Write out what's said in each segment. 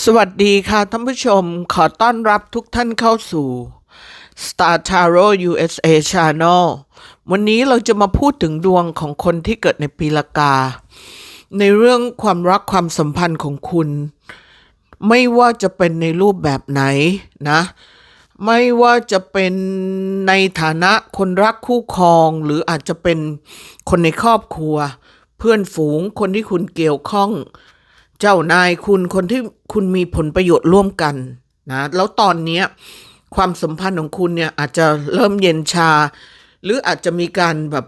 สวัสดีค่ะท่านผู้ชมขอต้อนรับทุกท่านเข้าสู่ Star Tarot USA Channel วันนี้เราจะมาพูดถึงดวงของคนที่เกิดในปีละกา ในเรื่องความรักความสัมพันธ์ของคุณ ไม่ว่าจะเป็นในรูปแบบไหนนะ ไม่ว่าจะเป็นในฐานะคนรักคู่ครอง หรืออาจจะเป็นคนในครอบครัว เพื่อนฝูงคนที่คุณเกี่ยวข้อง เจ้านายคุณคนที่คุณมีผลประโยชน์ร่วมกันนะแล้วตอนนี้ความสัมพันธ์ของคุณเนี่ยอาจจะเริ่มเย็นชา หรืออาจจะมีการแบบ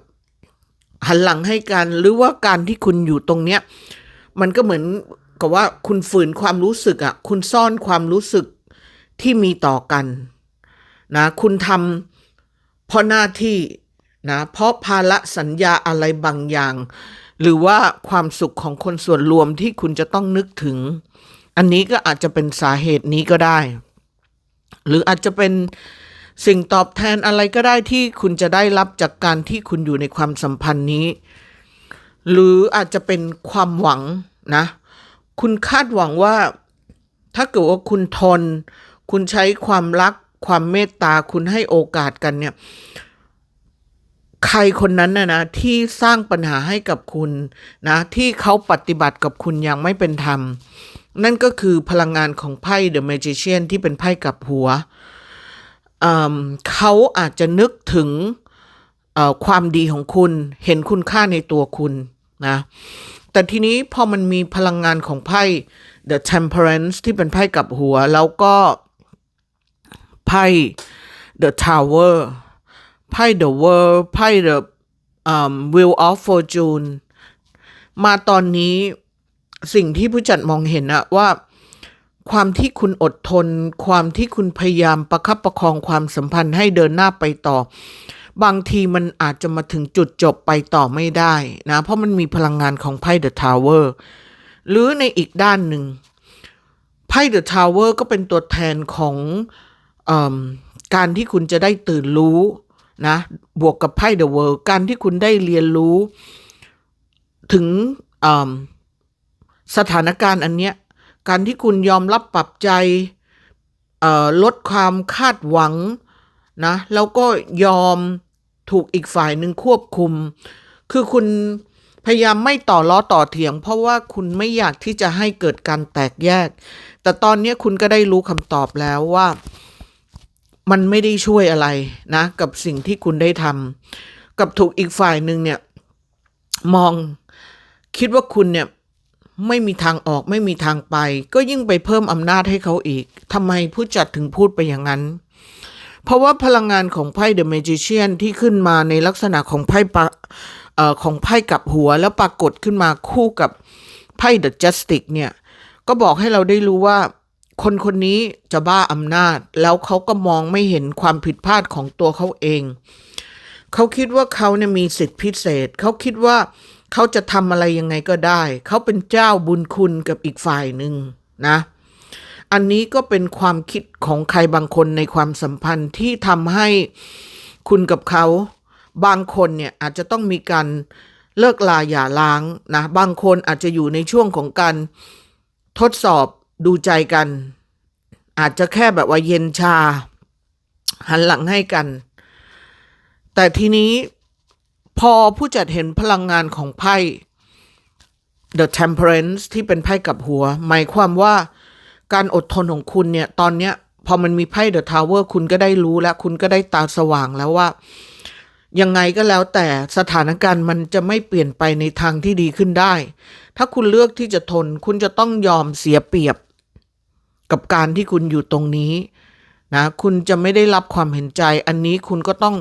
หันหลังให้กันหรือว่าการที่คุณอยู่ตรงเนี้ยมันก็เหมือนกับว่าคุณฝืนความรู้สึกอะ่ะคุณซ่อนความรู้สึกที่มีต่อกันนะคุณทำเพราะหน้าที่นะเพราะภาระสัญญาอะไรบางอย่าง หรือว่าความสุขของคนส่วนรวมที่คุณจะต้องนึกถึง อันนี้ก็อาจจะเป็นสาเหตุนี้ก็ได้ หรืออาจจะเป็นสิ่งตอบแทนอะไรก็ได้ที่คุณจะได้รับจากการที่คุณอยู่ในความสัมพันธ์นี้ หรืออาจจะเป็นความหวังนะ คุณคาดหวังว่า ถ้าเกิดว่าคุณทน คุณใช้ความรักความเมตตาคุณให้โอกาสกันเนี่ย ใครคนนั้นนะนะที่สร้างปัญหาให้กับคุณนะที่เขาปฏิบัติกับคุณอย่างไม่เป็นธรรม นั่นก็คือพลังงานของไพ่ The Magician ที่เป็นไพ่กับหัวเเขาอาจจะนึกถึงความดีของคุณเห็นคุณค่าในตัวคุณนะแต่ทีนี้พอมันมีพลังงานของไพ่ The Temperance ที่เป็นไพ่กับหัว แล้วก็ไพ่ The Tower ไพ่ The World ไพ่ The um, Wheel of Fortune มาตอนนี้สิ่งที่ผู้จัดมองเห็นอะว่า ความที่คุณอดทน ความที่คุณพยายามประคับประคองความสัมพันธ์ให้เดินหน้าไปต่อ บางทีมันอาจจะมาถึงจุดจบไปต่อไม่ได้นะ เพราะมันมีพลังงานของไพ่ The Tower หรือในอีกด้านหนึ่งไพ่ The Tower ก็เป็นตัวแทนของอการที่คุณจะได้ตื่นรู้ นะบวกกับไพ่ The World การที่คุณได้เรียนรู้ ถึงสถานการณ์อันเนี้ยการที่คุณยอมรับปรับใจลดความคาดหวังนะแล้วก็ยอมถูกอีกฝ่ายหนึ่งควบคุม คือคุณพยายามไม่ต่อล้อต่อเถียง เพราะว่าคุณไม่อยากที่จะให้เกิดการแตกแยก แต่ตอนนี้คุณก็ได้รู้คำตอบแล้วว่า มันไม่ได้ช่วยอะไรนะ กับสิ่งที่คุณได้ทำกับถูกอีกฝ่ายหนึ่งเนี่ย มองคิดว่าคุณเนี่ยไม่มีทางออกไม่มีทางไป ก็ยิ่งไปเพิ่มอำนาจให้เขาอีกทำไมผู้จัดถึงพูดไปอย่างนั้น เพราะว่าพลังงานของไพ่ The Magician ที่ขึ้นมาในลักษณะของไพ่ปะออของไพ่กับหัว แล้วปรากฏขึ้นมาคู่กับไพ่ The Justice เนี่ย ก็บอกให้เราได้รู้ว่า คนคนนี้จะบ้าอำนาจแล้วเขาก็มองไม่เห็นความผิดพลาดของตัวเขาเอง เขาคิดว่าเขาเนี่ยมีสิทธิพิเศษ เขาคิดว่าเขาจะทำอะไรยังไงก็ได้ เขาเป็นเจ้าบุญคุณกับอีกฝ่ายหนึ่งนะ อันนี้ก็เป็นความคิดของใครบางคนในความสัมพันธ์ที่ทำให้คุณกับเขาบางคนเนี่ยอาจจะต้องมีการเลิกลาอย่าล้างนะ บางคนอาจจะอยู่ในช่วงของการทดสอบ ดูใจกัน อาจจะแค่แบบว่าเย็นชา หันหลังให้กัน แต่ทีนี้พอผู้จัดเห็นพลังงานของไพ่ The Temperance ที่เป็นไพ่กับหัว หมายความว่าการอดทนของคุณเนี่ย ตอนเนี้ย พอมันมีไพ่ The Tower คุณก็ได้รู้แล้ว คุณก็ได้ตาสว่างแล้วว่า ยังไงก็แล้วแต่สถานการณ์มันจะไม่เปลี่ยนไปในทางที่ดีขึ้นได้ ถ้าคุณเลือกที่จะทน คุณจะต้องยอมเสียเปรียบ กับการที่คุณอยู่ตรงนี้นะคุณจะไม่ได้รับความเห็นใจ อันนี้คุณก็ต้อง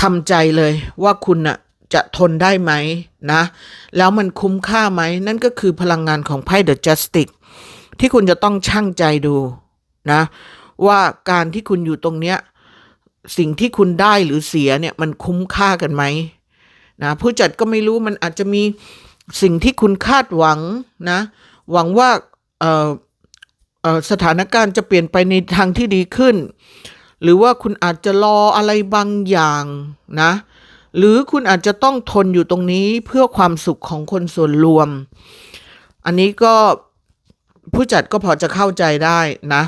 ทำใจเลยว่าคุณน่ะจะทนได้ไหมนะ แล้วมันคุ้มค่าไหม นั่นก็คือพลังงานของไพ่ The Justice ที่คุณจะต้องชั่งใจดูนะ ว่าการที่คุณอยู่ตรงเนี้ย สิ่งที่คุณได้หรือเสียเนี่ยมันคุ้มค่ากันไหมนะผู้จัดก็ไม่รู้มันอาจจะมีสิ่งที่คุณคาดหวังนะหวังว่าสถานการณ์จะเปลี่ยนไปในทางที่ดีขึ้น หรือว่าคุณอาจจะรออะไรบางอย่างนะหรือคุณอาจจะต้องทนอยู่ตรงนี้เพื่อความสุขของคนส่วนรวม อันนี้ก็ผู้จัดก็พอจะเข้าใจได้นะ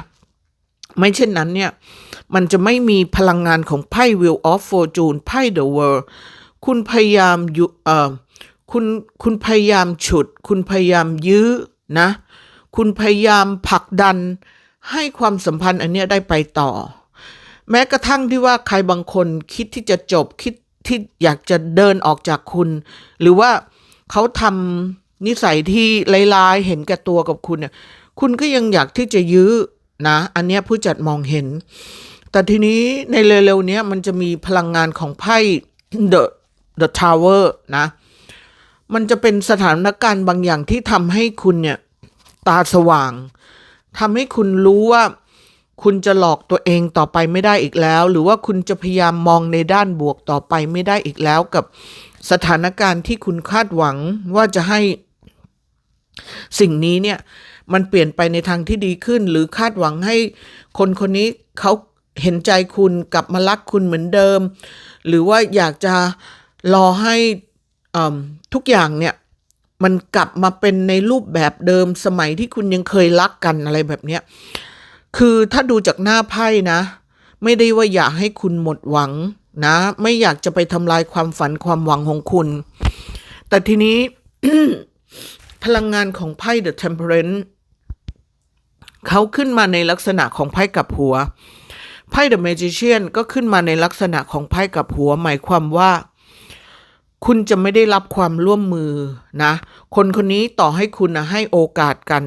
ไม่เช่นนั้นเนี่ย มันจะไม่มีพลังงานของไพ่ Wheel of Fortune ไพ่ The World คุณพยายามยุเอ่อคุณคุณพยายามฉุด คุณพยายามยื้อนะ คุณพยายามผลักดันให้ความสัมพันธ์อันเนี้ยได้ไปต่อ แม้กระทั่งที่ว่าใครบางคนคิดที่จะจบคิดที่อยากจะเดินออกจากคุณ หรือว่าเขาทำนิสัยที่ร้ายๆเห็นแก่ตัวกับคุณเนี่ยคุณก็ยังอยากที่จะยื้อ นะ อันเนี้ยผู้จัดมองเห็น แต่ทีนี้ในเร็วๆนี้มันจะมีพลังงานของไพ่ The The Tower นะ มันจะเป็นสถานการณ์บางอย่างที่ทำให้คุณเนี่ย ตาสว่างทำให้คุณรู้ว่าคุณจะหลอกตัวเองต่อไปไม่ได้อีกแล้ว หรือว่าคุณจะพยายามมองในด้านบวกต่อไปไม่ได้อีกแล้วกับสถานการณ์ที่คุณคาดหวังว่าจะให้สิ่งนี้เนี่ย มันเปลี่ยนไปในทางที่ดีขึ้น หรือคาดหวังให้คนคนนี้เขาเห็นใจคุณกลับมารักคุณเหมือนเดิม หรือว่าอยากจะรอให้อืมทุกอย่างเนี่ยมันกลับมาเป็นในรูปแบบเดิมสมัยที่คุณยังเคยรักกันอะไรแบบเนี้ยคือถ้าดูจากหน้าไพ่นะ ไม่ได้ว่าอยากให้คุณหมดหวังนะ ไม่อยากจะไปทำลายความฝันความหวังของคุณ แต่ทีนี้พลังงานของไพ่ The Temperance เขาขึ้นมาในลักษณะของไพ่กับหัว ไพ่ The Magician ก็ขึ้นมาในลักษณะของไพ่กับหัว หมายความว่า คุณจะไม่ได้รับความร่วมมือนะ คนคนนี้ต่อให้คุณนะให้โอกาสกัน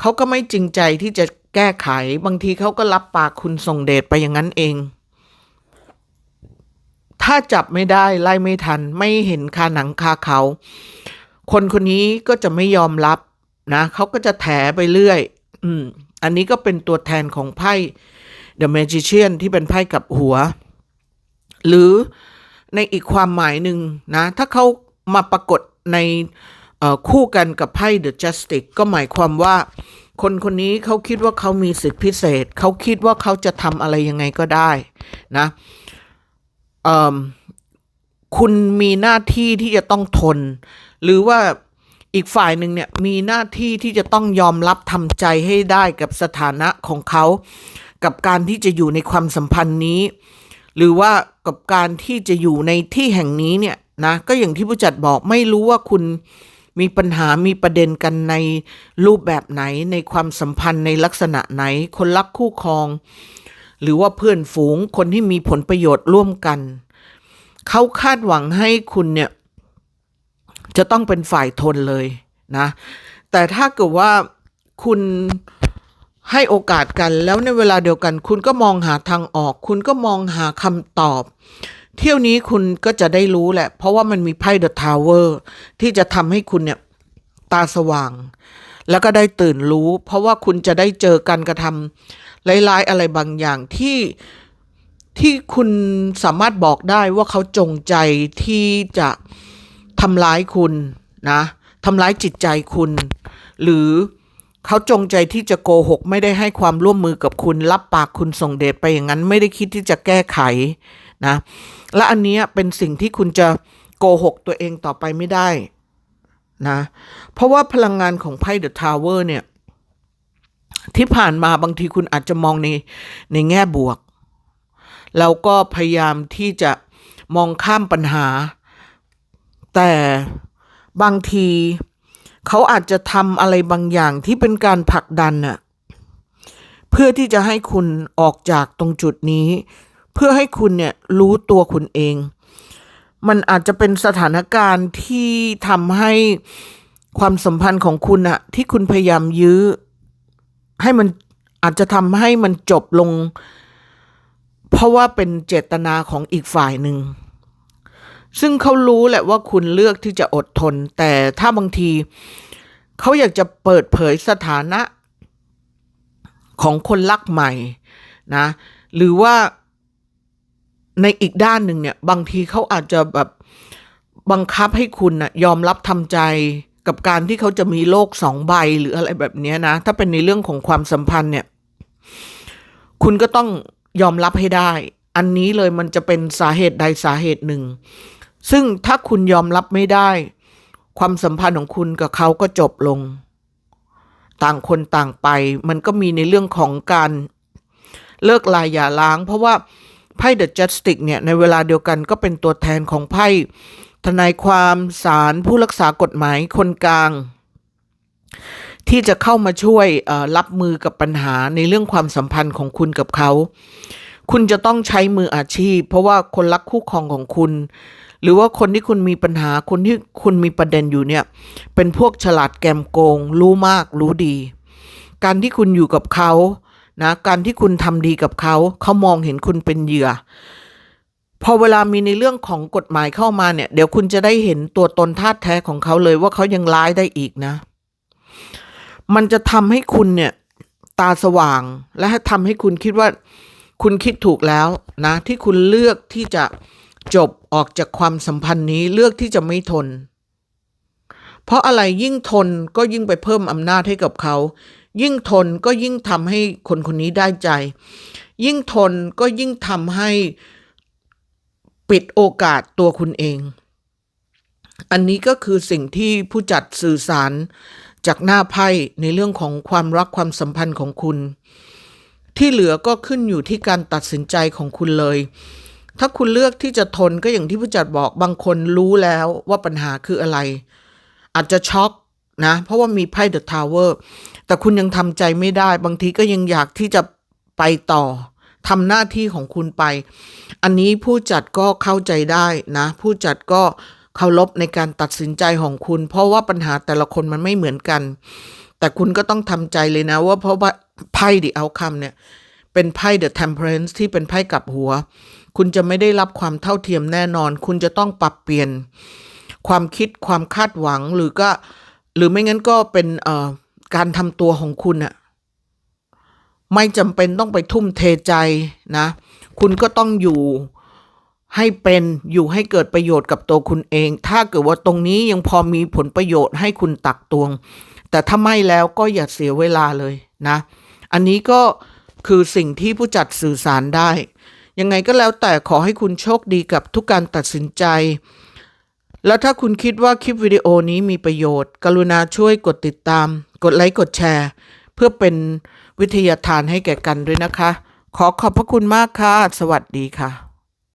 เขาก็ไม่จริงใจที่จะแก้ไข บางทีเขาก็รับปากคุณส่งเดชไปอย่างนั้นเอง ถ้าจับไม่ได้ไล่ไม่ทัน ไม่เห็นคาหนังคาเขา คนคนนี้ก็จะไม่ยอมรับนะเขาก็จะแถไปเรื่อย อืม อันนี้ก็เป็นตัวแทนของไพ่ The Magician ที่เป็นไพ่กับหัว หรือในอีกความหมายหนึ่งนะ ถ้าเขามาปรากฏในคู่กันกับไพ่ The Justice ก็หมายความว่า คนคนนี้เขาคิดว่าเขามีสิทธิพิเศษ เขาคิดว่าเขาจะทำอะไรยังไงก็ได้นะคุณมีหน้าที่ที่จะต้องทน หรือว่า อีกฝ่ายหนึ่งเนี่ยมีหน้าที่ที่จะต้องยอมรับทำใจให้ได้กับสถานะของเขา กับการที่จะอยู่ในความสัมพันธ์นี้ หรือว่ากับการที่จะอยู่ในที่แห่งนี้เนี่ยนะก็อย่างที่ผู้จัดบอกไม่รู้ว่าคุณมีปัญหามีประเด็นกันในรูปแบบไหนในความสัมพันธ์ในลักษณะไหน คนรักคู่ครอง หรือว่าเพื่อนฝูงคนที่มีผลประโยชน์ร่วมกัน เขาคาดหวังให้คุณเนี่ย จะต้องเป็นฝ่ายทนเลยนะ แต่ถ้าเกิดว่าคุณให้โอกาสกันแล้วในเวลาเดียวกัน คุณก็มองหาทางออก คุณก็มองหาคำตอบ เที่ยวนี้คุณก็จะได้รู้แหละ เพราะว่ามันมีไพ่เดอะทาวเวอร์ที่จะทำให้คุณเนี่ยตาสว่าง แล้วก็ได้ตื่นรู้ เพราะว่าคุณจะได้เจอการกระทำร้ายๆอะไรบางอย่างที่ที่คุณสามารถบอกได้ว่าเขาจงใจที่จะ ทำร้ายคุณนะทำร้ายจิตใจคุณ หรือเขาจงใจที่จะโกหก ไม่ได้ให้ความร่วมมือกับคุณ รับปากคุณส่งเดชไปอย่างนั้น ไม่ได้คิดที่จะแก้ไขนะและอันนี้เป็นสิ่งที่คุณจะโกหกตัวเองต่อไปไม่ได้นะเพราะว่าพลังงานของไพ่เดอะทาวเวอร์เนี่ยที่ผ่านมาบางทีคุณอาจจะมองในในแง่บวก แล้วก็พยายามที่จะมองข้ามปัญหา แต่บางทีเขาอาจจะทำอะไรบางอย่างที่เป็นการผลักดันน่ะเพื่อที่จะให้คุณออกจากตรงจุดนี้ เพื่อให้คุณเนี่ยรู้ตัวคุณเอง มันอาจจะเป็นสถานการณ์ที่ทำให้ความสัมพันธ์ของคุณอะที่คุณพยายามยื้อ ให้มันอาจจะทำให้มันจบลง เพราะว่าเป็นเจตนาของอีกฝ่ายหนึ่ง ซึ่งเขารู้แหละว่าคุณเลือกที่จะอดทน แต่ถ้าบางทีเขาอยากจะเปิดเผยสถานะ ของคนรักใหม่นะ หรือว่าในอีกด้านหนึ่งเนี่ย บางทีเขาอาจจะแบบบังคับให้คุณนะยอมรับทำใจกับการที่เขาจะมีโลกสองใบหรืออะไรแบบนี้นะ ถ้าเป็นในเรื่องของความสัมพันธ์เนี่ย คุณก็ต้องยอมรับให้ได้ อันนี้เลยมันจะเป็นสาเหตุใดสาเหตุหนึ่ง ซึ่งถ้าคุณยอมรับไม่ได้ ความสัมพันธ์ของคุณกับเขาก็จบลง ต่างคนต่างไป มันก็มีในเรื่องของการเลิกลายอย่าล้าง เพราะว่าไพ่ The Justice เนี่ย ในเวลาเดียวกันก็เป็นตัวแทนของไพ่ทนายความศาลผู้รักษากฎหมายคนกลาง ที่จะเข้ามาช่วยรับมือกับปัญหาในเรื่องความสัมพันธ์ของคุณกับเขา คุณจะต้องใช้มืออาชีพ เพราะว่าคนรักคู่ครองของคุณ หรือว่าคนที่คุณมีปัญหาคนที่คุณมีประเด็นอยู่เนี่ย เป็นพวกฉลาดแกมโกง รู้มากรู้ดี การที่คุณอยู่กับเขานะการที่คุณทำดีกับเขาเขามองเห็นคุณเป็นเหยื่อ พอเวลามีในเรื่องของกฎหมายเข้ามาเนี่ย เดี๋ยวคุณจะได้เห็นตัวตนท่าแท้ของเขาเลยว่าเขายังร้ายได้อีกนะ มันจะทำให้คุณเนี่ยตาสว่างและทำให้คุณคิดว่าคุณคิดถูกแล้วนะ ที่คุณเลือกที่จะ จบออกจากความสัมพันธ์นี้เลือกที่จะไม่ทน เพราะอะไรยิ่งทนก็ยิ่งไปเพิ่มอำนาจให้กับเขา ยิ่งทนก็ยิ่งทำให้คนคนนี้ได้ใจ ยิ่งทนก็ยิ่งทำให้ปิดโอกาสตัวคุณเอง อันนี้ก็คือสิ่งที่ผู้จัดสื่อสารจากหน้าไพ่ในเรื่องของความรักความสัมพันธ์ของคุณ ที่เหลือก็ขึ้นอยู่ที่การตัดสินใจของคุณเลย ถ้าคุณเลือกที่จะทนก็อย่างที่ผู้จัดบอกบางคนรู้แล้วว่าปัญหาคืออะไร อาจจะช็อกนะ เพราะว่ามีไพ่เดอะทาวเวอร์แต่คุณยังทำใจไม่ได้ บางทีก็ยังอยากที่จะไปต่อทำหน้าที่ของคุณไป อันนี้ผู้จัดก็เข้าใจได้นะ ผู้จัดก็เคารพในการตัดสินใจของคุณ เพราะว่าปัญหาแต่ละคนมันไม่เหมือนกัน แต่คุณก็ต้องทำใจเลยนะว่าเพราะว่าไพ่ดิเอาคำเนี่ยเป็นไพ่ The Temperance ที่เป็นไพ่กลับหัว คุณจะไม่ได้รับความเท่าเทียมแน่นอน คุณจะต้องปรับเปลี่ยนความคิดความคาดหวังหรือก็ หรือไม่งั้นก็เป็นการทำตัวของคุณอะไม่จำเป็นต้องไปทุ่มเทใจนะ คุณก็ต้องอยู่ให้เป็นอยู่ให้เกิดประโยชน์กับตัวคุณเอง ถ้าเกิดว่าตรงนี้ยังพอมีผลประโยชน์ให้คุณตักตวง แต่ถ้าไม่แล้วก็อย่าเสียเวลาเลยนะ อันนี้ก็คือสิ่งที่ผู้จัดสื่อสารได้ ยังไงก็แล้วแต่ขอให้คุณโชคดีกับทุกการตัดสินใจ แล้วถ้าคุณคิดว่าคลิปวิดีโอนี้มีประโยชน์ กรุณาช่วยกดติดตาม กดไลค์กดแชร์ เพื่อเป็นวิทยาทานให้แก่กันด้วยนะคะ ขอขอบพระคุณมากค่ะ สวัสดีค่ะ